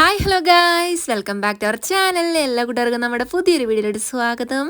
Hi hello guys welcome back to our channel എല്ലാ കൂട്ടുകാർക്കും നമ്മുടെ പുതിയൊരു വീഡിയോയിലോട്ട് സ്വാഗതം.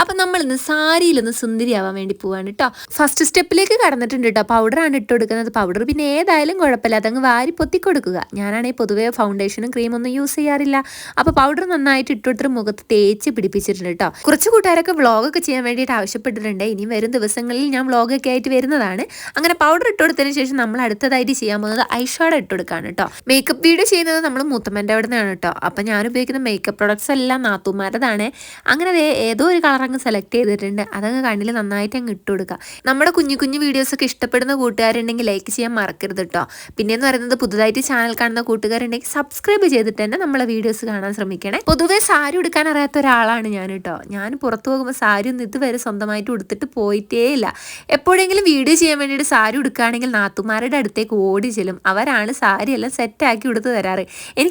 അപ്പം നമ്മൾ ഇന്ന് സാരിയിലൊന്ന് സുന്ദരിയാവാൻ വേണ്ടി പോവാണ് കേട്ടോ ഫസ്റ്റ് സ്റ്റെപ്പിലേക്ക് കടന്നിട്ടുണ്ട് കേട്ടോ പൗഡറാണ് ഇട്ട് കൊടുക്കുന്നത്. പൗഡർ പിന്നെ ഏതായാലും കുഴപ്പമില്ല. അതങ്ങ് വാരി പൊത്തി കൊടുക്കുക. ഞാനാണെങ്കിൽ പൊതുവേ ഫൗണ്ടേഷനും ക്രീമൊന്നും യൂസ് ചെയ്യാറില്ല. അപ്പോൾ പൗഡർ നന്നായിട്ട് ഇട്ട് കൊടുത്തിട്ട് മുഖത്ത് തേച്ച് പിടിപ്പിച്ചിട്ടുണ്ട് കേട്ടോ കുറച്ച് കൂട്ടുകാരൊക്കെ വ്ളോഗൊക്കെ ചെയ്യാൻ വേണ്ടിയിട്ട് ആവശ്യപ്പെട്ടിട്ടുണ്ട്. ഇനിയും വരും ദിവസങ്ങളിൽ ഞാൻ വ്ളോഗൊക്കെ ആയിട്ട് വരുന്നതാണ്. അങ്ങനെ പൗഡർ ഇട്ട് കൊടുത്തതിന് ശേഷം നമ്മൾ അടുത്തതായിട്ട് ചെയ്യാൻ പോകുന്നത് ഐഷാഡോ ഇട്ട് കൊടുക്കുകയാണ് കേട്ടോ മേക്കപ്പ് വീഡിയോ ചെയ്യുന്നത് നമ്മൾ മുത്തമ്മന്റെ അവിടെ നിന്നാണ് കേട്ടോ അപ്പം ഞാൻ ഉപയോഗിക്കുന്ന മേക്കപ്പ് പ്രൊഡക്ട്സ് എല്ലാം നാത്തുമാരതാണ് അങ്ങനെ ഏതോ ഒരു കളർ അങ്ങ് സെലക്ട് ചെയ്തിട്ടുണ്ട്. അതങ്ങ് കണ്ണിൽ നന്നായിട്ട് അങ്ങ് ഇട്ട് കൊടുക്കുക നമ്മുടെ കുഞ്ഞു കുഞ്ഞു വീഡിയോസൊക്കെ ഇഷ്ടപ്പെടുന്ന കൂട്ടുകാരുണ്ടെങ്കിൽ ലൈക്ക് ചെയ്യാൻ മറക്കരുത് കേട്ടോ പിന്നെയെന്ന് പറയുന്നത് പുതുതായിട്ട് ചാനൽ കാണുന്ന കൂട്ടുകാരുണ്ടെങ്കിൽ സബ്സ്ക്രൈബ് ചെയ്തിട്ട് തന്നെ നമ്മളെ വീഡിയോസ് കാണാൻ ശ്രമിക്കണേ. പൊതുവേ സാരി ഉടുക്കാൻ അറിയാത്ത ഒരാളാണ് ഞാൻ കേട്ടോ ഞാൻ പുറത്തു പോകുമ്പോൾ സാരി ഒന്നും ഇതുവരെ സ്വന്തമായിട്ട് ഉടുത്തിട്ട് പോയിട്ടേ ഇല്ല. എപ്പോഴെങ്കിലും വീഡിയോ ചെയ്യാൻ വേണ്ടിയിട്ട് സാരി ഉടുക്കുകയാണെങ്കിൽ നാത്തുമാരുടെ അടുത്തേക്ക് ഓടി ചെല്ലും. അവരാണ് സാരി എല്ലാം സെറ്റാക്കി ഉടുത്ത് തരാറ്.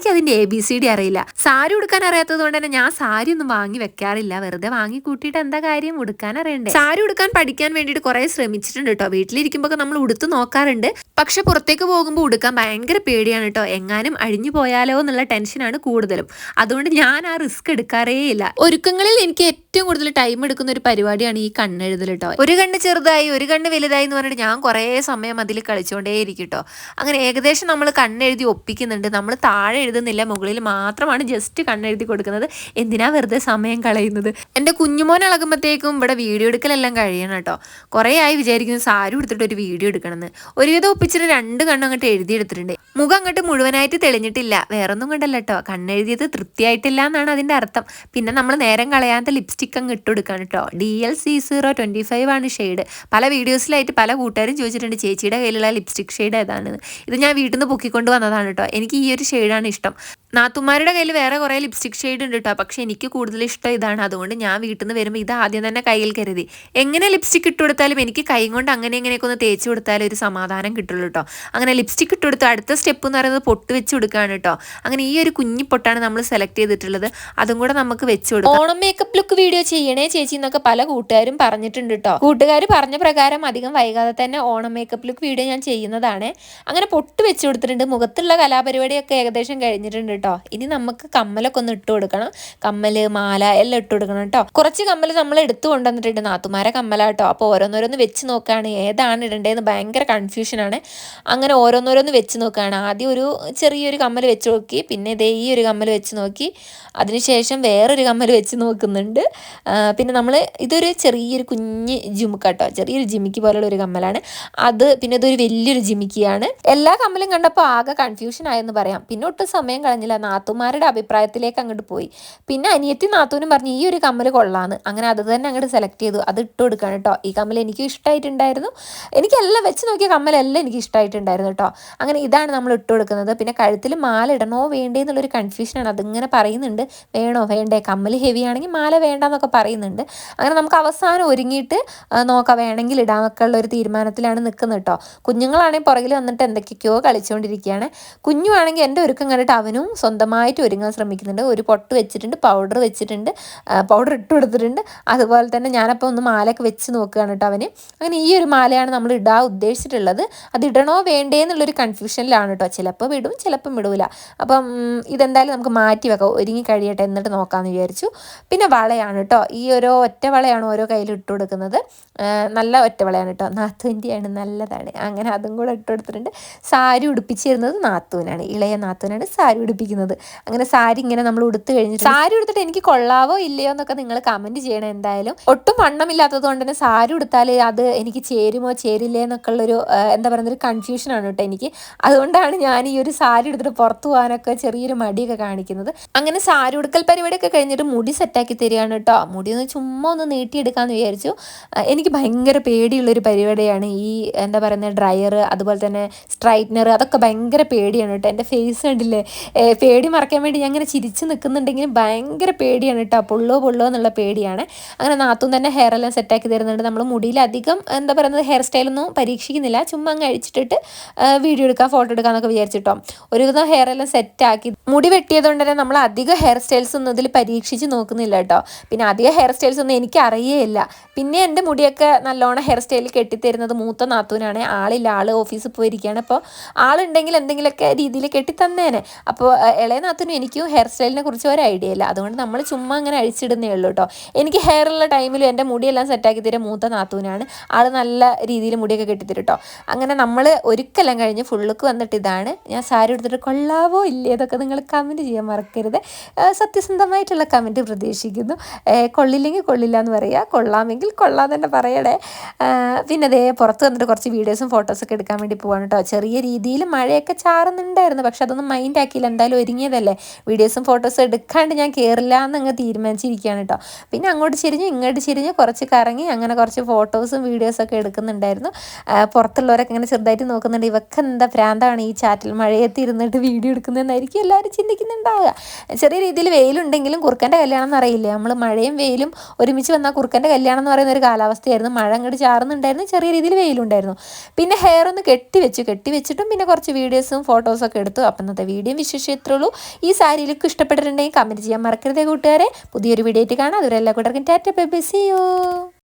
എനിക്കതിന്റെ എ ബി സി ഡി അറിയില്ല. സാരി ഉടുക്കാൻ അറിയാത്തത് കൊണ്ട് തന്നെ ഞാൻ സാരി ഒന്നും വാങ്ങി വെക്കാറില്ല. വെറുതെ വാങ്ങി കൂട്ടിയിട്ട് എന്താ കാര്യം? ഉടുക്കാൻ അറിയണ്ടേ. സാരി ഉടുക്കാൻ പഠിക്കാൻ വേണ്ടിയിട്ട് കുറെ ശ്രമിച്ചിട്ടുണ്ട് കേട്ടോ വീട്ടിലിരിക്കുമ്പോൾ നമ്മൾ ഉടുത്ത് നോക്കാറുണ്ട്. പക്ഷെ പുറത്തേക്ക് പോകുമ്പോൾ ഉടുക്കാൻ ഭയങ്കര പേടിയാണ് കേട്ടോ എങ്ങാനും അഴിഞ്ഞു പോയാലോ എന്നുള്ള ടെൻഷനാണ് കൂടുതലും. അതുകൊണ്ട് ഞാൻ ആ റിസ്ക് എടുക്കാറേ ഇല്ല. ഒരുക്കങ്ങളിൽ എനിക്ക് ഏറ്റവും കൂടുതൽ ടൈം എടുക്കുന്ന ഒരു പരിപാടിയാണ് ഈ കണ്ണെഴുതൽ കേട്ടോ ഒരു കണ്ണ് ചെറുതായി ഒരു കണ്ണ് വലുതായി എന്ന് പറഞ്ഞിട്ട് ഞാൻ കുറേ സമയം അതിൽ കളിച്ചുകൊണ്ടേ ഇരിക്കും കേട്ടോ അങ്ങനെ ഏകദേശം നമ്മൾ കണ്ണെഴുതി ഒപ്പിക്കുന്നുണ്ട്. നമ്മൾ താഴെ എഴുതുന്നില്ല മുകളിൽ മാത്രമാണ് ജസ്റ്റ് കണ്ണെഴുതി കൊടുക്കുന്നത്. എന്തിനാ വെറുതെ സമയം കളയുന്നത്? എന്റെ കുഞ്ഞുമോൻ ഇളകുമ്പോഴത്തേക്കും ഇവിടെ വീഡിയോ എടുക്കലെല്ലാം കഴിയണം കേട്ടോ. കുറേ ആയി വിചാരിക്കുന്നു സാരി എടുത്തിട്ട് ഒരു വീഡിയോ എടുക്കണമെന്ന്. ഒരുവിധം ഒപ്പിച്ചിട്ട് രണ്ട് കണ്ണും അങ്ങോട്ട് എഴുതിയെടുത്തിട്ടുണ്ട് മുഖം അങ്ങോട്ട് മുഴുവനായിട്ട് തെളിഞ്ഞിട്ടില്ല. വേറൊന്നും കണ്ടല്ല കേട്ടോ കണ്ണെഴുതിയത് തൃപ്തിയായിട്ടില്ല എന്നാണ് അതിന്റെ അർത്ഥം. പിന്നെ നമ്മൾ നേരം കളയാത്ത ലിപ്സ്റ്റിക് അങ്ങ് ഇട്ടുകൊടുക്കാണ് കേട്ടോ D L C zero twenty five ആണ് ഷെയ്ഡ്. പല വീഡിയോസിലായിട്ട് പല കൂട്ടുകാരും ചോദിച്ചിട്ടുണ്ട് ചേച്ചിയുടെ കയ്യിലുള്ള ലിപ്സ്റ്റിക് ഷെയ്ഡ് ഏതാണ്? ഇത് ഞാൻ വീട്ടിൽ നിന്ന് പൊക്കിക്കൊണ്ട് വന്നതാണ് കേട്ടോ എനിക്ക് ഈ ഒരു ഷെയ്ഡാണ് ഇഷ്ടം. നാത്തുമാരുടെ കയ്യിൽ വേറെ കുറേ ലിപ്സ്റ്റിക് ഷെയ്ഡ് ഉണ്ട് കേട്ടോ പക്ഷെ എനിക്ക് കൂടുതൽ ഇഷ്ടം ഇതാണ്. അതുകൊണ്ട് ഞാൻ വീട്ടിൽ നിന്ന് വരുമ്പോൾ ഇത് ആദ്യം തന്നെ കയ്യിൽ കരുതി. എങ്ങനെ ലിപ്സ്റ്റിക് ഇട്ട് കൊടുത്താലും എനിക്ക് കൈ കൊണ്ട് അങ്ങനെ ഇങ്ങനെയൊക്കെ ഒന്ന് തേച്ച് കൊടുത്താലും ഒരു സമാധാനം കിട്ടുള്ളൂ കേട്ടോ അങ്ങനെ ലിപ്സ്റ്റിക് ഇട്ട് കൊടുത്ത് അടുത്ത സ്റ്റെപ്പ് എന്ന് പറയുന്നത് പൊട്ട് വെച്ച് കൊടുക്കുകയാണ് കേട്ടോ അങ്ങനെ ഈ ഒരു കുഞ്ഞി പൊട്ടാണ് നമ്മൾ സെലക്ട് ചെയ്തിട്ടുള്ളത്. അതും കൂടെ നമുക്ക് വെച്ച് കൊടുക്കാം. ഓണം മേക്കപ്പ് ലുക്ക് വീഡിയോ ചെയ്യണേ ചേച്ചി എന്നൊക്കെ പല കൂട്ടുകാരും പറഞ്ഞിട്ടുണ്ട് കേട്ടോ കൂട്ടുകാർ പറഞ്ഞ പ്രകാരം അധികം വൈകാതെ തന്നെ ഓണം മേക്കപ്പ് ലുക്ക് വീഡിയോ ഞാൻ ചെയ്യുന്നതാണ്. അങ്ങനെ പൊട്ട് വെച്ച് കൊടുത്തിട്ടുണ്ട്. മുഖത്തുള്ള കലാപരിപാടിയൊക്കെ ഏകദേശം കഴിഞ്ഞിട്ടുണ്ട് കേട്ടോ. ഇനി നമുക്ക് കമ്മലൊക്കെ ഒന്ന് ഇട്ട് കൊടുക്കണം. കമ്മൽ മാല എല്ലാം ഇട്ട് കൊടുക്കണം കേട്ടോ. കുറച്ച് കമ്മൽ നമ്മൾ എടുത്തു കൊണ്ടുവന്നിട്ടുണ്ട്. നാത്തുമാരെ കമ്മല കേട്ടോ അപ്പോൾ ഓരോന്നോരോന്ന് വെച്ച് നോക്കുകയാണ് ഏതാണ് ഇടേണ്ടതെന്ന് ഭയങ്കര കൺഫ്യൂഷനാണ് അങ്ങനെ ഓരോന്നോരോന്ന് വെച്ച് നോക്കുകയാണ് ആദ്യം ഒരു ചെറിയൊരു കമ്മൽ വെച്ച് നോക്കി. പിന്നെ ഇതേ ഈ ഒരു കമ്മൽ വെച്ച് നോക്കി. അതിനുശേഷം വേറൊരു കമ്മൽ വെച്ച് നോക്കുന്നുണ്ട്. പിന്നെ നമ്മൾ ഇതൊരു ചെറിയൊരു കുഞ്ഞ് ജിമുക്ക കേട്ടോ. ചെറിയൊരു ജിമിക്ക് പോലുള്ള ഒരു കമ്മലാണ്. അത് പിന്നെ ഇതൊരു വലിയൊരു ജിമിക്കിയാണ്. എല്ലാ കമ്മലും കണ്ടപ്പോൾ ആകെ കൺഫ്യൂഷൻ ആയെന്ന് പറയാം. പിന്നെ ഒട്ടും സമയം കളഞ്ഞില്ല. നാത്തുമാരുടെ അഭിപ്രായത്തിലേക്ക് അങ്ങോട്ട് പോയി. പിന്നെ അനിയത്തി നാത്തൂനും പറഞ്ഞു ഈ ഒരു കമ്മൽ കൊള്ളാന്ന്. അങ്ങനെ അത് തന്നെ അങ്ങോട്ട് സെലക്ട് ചെയ്തു. അത് ഇട്ട് കൊടുക്കുകയാണ് കേട്ടോ. ഈ കമ്മൽ എനിക്ക് ഇഷ്ടമായിട്ടുണ്ടായിരുന്നു എനിക്കെല്ലാം വെച്ച് നോക്കിയ കമ്മലെല്ലാം എനിക്ക് ഇഷ്ടമായിട്ടുണ്ടായിരുന്നു കേട്ടോ. അങ്ങനെ ഇതാണ് നമ്മൾ ഇട്ട് കൊടുക്കുന്നത്. പിന്നെ കഴുത്തിൽ മാല ഇടണോ വേണ്ടേ എന്നുള്ളൊരു കൺഫ്യൂഷനാണ് അതിങ്ങനെ പറയുന്നുണ്ട്. വേണോ? വേണ്ടേ? കമ്മൽ ഹെവി ആണെങ്കിൽ മാല വേണ്ടെന്നൊക്കെ പറയുന്നുണ്ട്. അങ്ങനെ നമുക്ക് അവസാനം ഒരുങ്ങിയിട്ട് നോക്കാം. വേണമെങ്കിൽ ഇടാമൊക്കെ ഉള്ള ഒരു തീരുമാനത്തിലാണ് നിൽക്കുന്നത് കേട്ടോ. കുഞ്ഞുങ്ങളാണെങ്കിൽ പുറകിൽ വന്നിട്ട് എന്തൊക്കെയോ കളിച്ചുകൊണ്ടിരിക്കുകയാണ്. കുഞ്ഞുവാണെങ്കിൽ എന്റെ ഒരുക്കം കണ്ടിട്ട് അവനും സ്വന്തമായിട്ട് ഒരുങ്ങാൻ ശ്രമിക്കുന്നുണ്ട്. ഒരു പൊട്ട് വെച്ചിട്ടുണ്ട് പൗഡർ വെച്ചിട്ടുണ്ട് പൗഡർ ഇട്ട് കൊടുത്തിട്ടുണ്ട്. അതുപോലെ തന്നെ ഞാനപ്പോൾ ഒന്ന് മാലയൊക്കെ വെച്ച് നോക്കുകയാണ് കേട്ടോ അവന്. അങ്ങനെ ഈ ഒരു മാലയാണ് നമ്മൾ ഇടാൻ ഉദ്ദേശിച്ചിട്ടുള്ളത്. അത് ഇടണോ വേണ്ടേ എന്നുള്ളൊരു കൺഫ്യൂഷനിലാണ് കേട്ടോ. ചിലപ്പോൾ വിടും ചിലപ്പം വിടൂല അപ്പം ഇതെന്തായാലും നമുക്ക് മാറ്റി വെക്കാം. ഒരുങ്ങി കഴിയട്ടെ എന്നിട്ട് നോക്കാമെന്ന് വിചാരിച്ചു. പിന്നെ വളയാണ് കേട്ടോ. ഈ ഓരോ ഒറ്റ വളയാണ് ഓരോ കയ്യിൽ ഇട്ട് കൊടുക്കുന്നത്. നല്ല ഒറ്റ വളയാണ് കേട്ടോ. നാത്തുവിന്റെയാണ് നല്ലതാണ്. അങ്ങനെ അതും കൂടെ ഇട്ട് കൊടുത്തിട്ടുണ്ട്. സാരി ഉടുപ്പിച്ചിരുന്നത് നാത്തൂനാണ്. ഇളയ നാത്തൂനാണ് സാരി ഉടുപ്പിക്കുന്നത്. അങ്ങനെ സാരി ഇങ്ങനെ നമ്മൾ ഉടുത്ത് കഴിഞ്ഞിട്ട് സാരി ഉടുത്തിട്ട് എനിക്ക് കൊള്ളാവോ ഇല്ലയോ എന്നൊക്കെ നിങ്ങൾ കമന്റ് ചെയ്യണം എന്തായാലും. ഒട്ടും വണ്ണമില്ലാത്തത് കൊണ്ട് തന്നെ സാരി ഉടുത്താൽ അത് എനിക്ക് ചേരുമോ ചേരില്ലേ എന്നൊക്കെ ഉള്ളൊരു എന്താ പറയുന്ന ഒരു കൺഫ്യൂഷനാണ് കേട്ടോ എനിക്ക്. അതുകൊണ്ടാണ് ഞാൻ ഈ ഒരു സാരി എടുത്തിട്ട് പുറത്തു പോകാനൊക്കെ ചെറിയൊരു മടിയൊക്കെ കാണിക്കുന്നത്. അങ്ങനെ സാരി ഉടുക്കൽ പരിപാടിയൊക്കെ കഴിഞ്ഞിട്ട് മുടി സെറ്റാക്കി തരികയാണ് കേട്ടോ. മുടി ഒന്ന് ചുമ്മാ ഒന്ന് നീട്ടിയെടുക്കാമെന്ന് വിചാരിച്ചു. എനിക്ക് ഭയങ്കര പേടിയുള്ളൊരു പരിപാടിയാണ് ഈ എന്താ പറയുന്നത് ഡ്രയർ അതുപോലെ തന്നെ സ്ട്രൈറ്റ്നർ അതൊക്കെ ഭയങ്കര പേടിയാണ് കേട്ടോ. എന്റെ ഫേസ് കണ്ടില്ലേ? പേടി മറക്കാൻ വേണ്ടി ഞാൻ ഇങ്ങനെ ചിരിച്ച് നിൽക്കുന്നുണ്ടെങ്കിലും ഭയങ്കര പേടിയാണ് കേട്ടോ. പൊള്ളോ പൊള്ളോ എന്നുള്ള പേടിയാണ്. അങ്ങനെ നാത്തും തന്നെ ഹെയർ എല്ലാം സെറ്റാക്കി തരുന്നുണ്ട്. നമ്മൾ മുടിയിൽ അധികം എന്താ പറയുന്നത് ഹെയർ സ്റ്റൈലൊന്നും പരീക്ഷിക്കുന്നില്ല. ചുമ്മാ അങ്ങ് അഴിച്ചിട്ടിട്ട് വീഡിയോ എടുക്കാം ഫോട്ടോ എടുക്കാമെന്നൊക്കെ വിചാരിച്ചിട്ടോ. ഒരുവിധം ഹെയർ എല്ലാം സെറ്റാക്കി മുടി വെട്ടിയതുകൊണ്ട് തന്നെ നമ്മൾ അധികം ഹെയർ സ്റ്റൈൽസ് ഒന്നും ഇതിൽ പരീക്ഷിച്ച് നോക്കുന്നില്ല കേട്ടോ. പിന്നെ അധികം ഹെയർ സ്റ്റൈൽസ് ഒന്നും എനിക്ക് അറിയേയില്ല. പിന്നെ എന്റെ മുടിയൊക്കെ നല്ലോണം ഹെയർ സ്റ്റൈലിൽ കെട്ടിത്തരുന്നത് മൂത്ത നാത്തൂനാണ്. ആളില്ല ആൾ ഓഫീസിൽ പോയിരിക്കുകയാണ്. അപ്പോൾ ആളുണ്ടെങ്കിൽ എന്തെങ്കിലുമൊക്കെ രീതിയിൽ കെട്ടി തന്നേനെ അപ്പോൾ ഇളയ എനിക്ക് ഹെയർ സ്റ്റൈലിനെ കുറിച്ച് ഒരു ഐഡിയ ഇല്ല. അതുകൊണ്ട് നമ്മൾ ചുമ്മാ അങ്ങനെ അഴിച്ചിടുന്നേ ഉള്ളൂ കേട്ടോ എനിക്ക് ഹെയർ ഉള്ള ടൈമിലും എന്റെ മുടിയെല്ലാം സെറ്റാക്കി തരും മൂത്ത നാത്തൂനാണ്. ആൾ നല്ല രീതിയിൽ മുടിയൊക്കെ കെട്ടിത്തരും കേട്ടോ അങ്ങനെ നമ്മൾ ഒരുക്കെല്ലാം കഴിഞ്ഞ് ഫുള്ളുക്ക് വന്നിട്ട് ഇതാണ്. ഞാൻ സാരി എടുത്തിട്ട് കൊള്ളാവോ ഇല്ലേ ഇതൊക്കെ നിങ്ങൾ കമന്റ് ചെയ്യാൻ മറക്കരുത്. സത്യസന്ധമായിട്ടുള്ള കമന്റ് പ്രതീക്ഷിക്കുന്നു. കൊള്ളില്ലെങ്കിൽ കൊള്ളില്ല എന്ന് പറയുക കൊള്ളാമെങ്കിൽ കൊള്ളാം തന്നെ പറയണേ. പിന്നെ അതേ പുറത്ത് വന്നിട്ട് കുറച്ച് വീഡിയോസും ഫോട്ടോസൊക്കെ എടുക്കാൻ വേണ്ടി പോവാണ് കേട്ടോ ചെറിയ രീതിയിൽ മഴയൊക്കെ ചാറുന്നുണ്ടായിരുന്നു. പക്ഷെ അതൊന്നും മൈൻഡ് ആക്കിയില്ല. എന്തായാലും ഒരുങ്ങിയതല്ലേ? വീഡിയോസും ഫോട്ടോസും എടുക്കാണ്ട് ഞാൻ കയറില്ല എന്നങ്ങ് തീരുമാനിച്ചിരിക്കുകയാണ് കേട്ടോ. പിന്നെ അങ്ങോട്ട് ചിരിഞ്ഞ് ഇങ്ങോട്ട് ചെരിഞ്ഞ് കുറച്ച് കറങ്ങി അങ്ങനെ കുറച്ച് ഫോട്ടോസും വീഡിയോസൊക്കെ എടുക്കുന്നുണ്ടായിരുന്നു. പുറത്തുള്ളവരൊക്കെ ഇങ്ങനെ ചെറുതായിട്ട് നോക്കുന്നുണ്ട്. ഇവക്ക് എന്താ ഭ്രാന്താണ് ഈ ചാറ്റിൽ മഴയത്ത് ഇരുന്നിട്ട് വീഡിയോ എടുക്കുന്നതെന്നായിരിക്കും എല്ലാവരും ചിന്തിക്കുന്നുണ്ടാവുക. ചെറിയ രീതിയിൽ വെയിലുണ്ടെങ്കിലും കുറുക്കന്റെ കല്യാണം എന്ന് അറിയില്ല? നമ്മൾ മഴയും വെയിലും ഒരുമിച്ച് വന്നാൽ കുറുക്കന്റെ കല്യാണം എന്ന് പറയുന്ന ഒരു കാലാവസ്ഥയായിരുന്നു. മഴ അങ്ങോട്ട് ചാറുന്നുണ്ടായിരുന്നു ചെറിയ രീതിയിൽ വെയിലുണ്ടായിരുന്നു. പിന്നെ ഹെയർ ഒന്ന് കെട്ടി വെച്ചു കെട്ടി പിന്നെ കുറച്ച് വീഡിയോസും ഫോട്ടോസൊക്കെ എടുത്തു. അപ്പം ഇന്നത്തെ വീഡിയോ വിശേഷം ഉള്ളൂ ഈ സാരി ലുക്ക് ഇഷ്ടപ്പെട്ടിട്ടുണ്ടെങ്കിൽ കമന്റ് ചെയ്യാൻ മറക്കരുതേ കൂട്ടുകാരെ. പുതിയൊരു വീഡിയോ ആയിട്ട് കാണാം. അതുവരെ എല്ലാ കൂട്ടർക്കും tata bye bye see you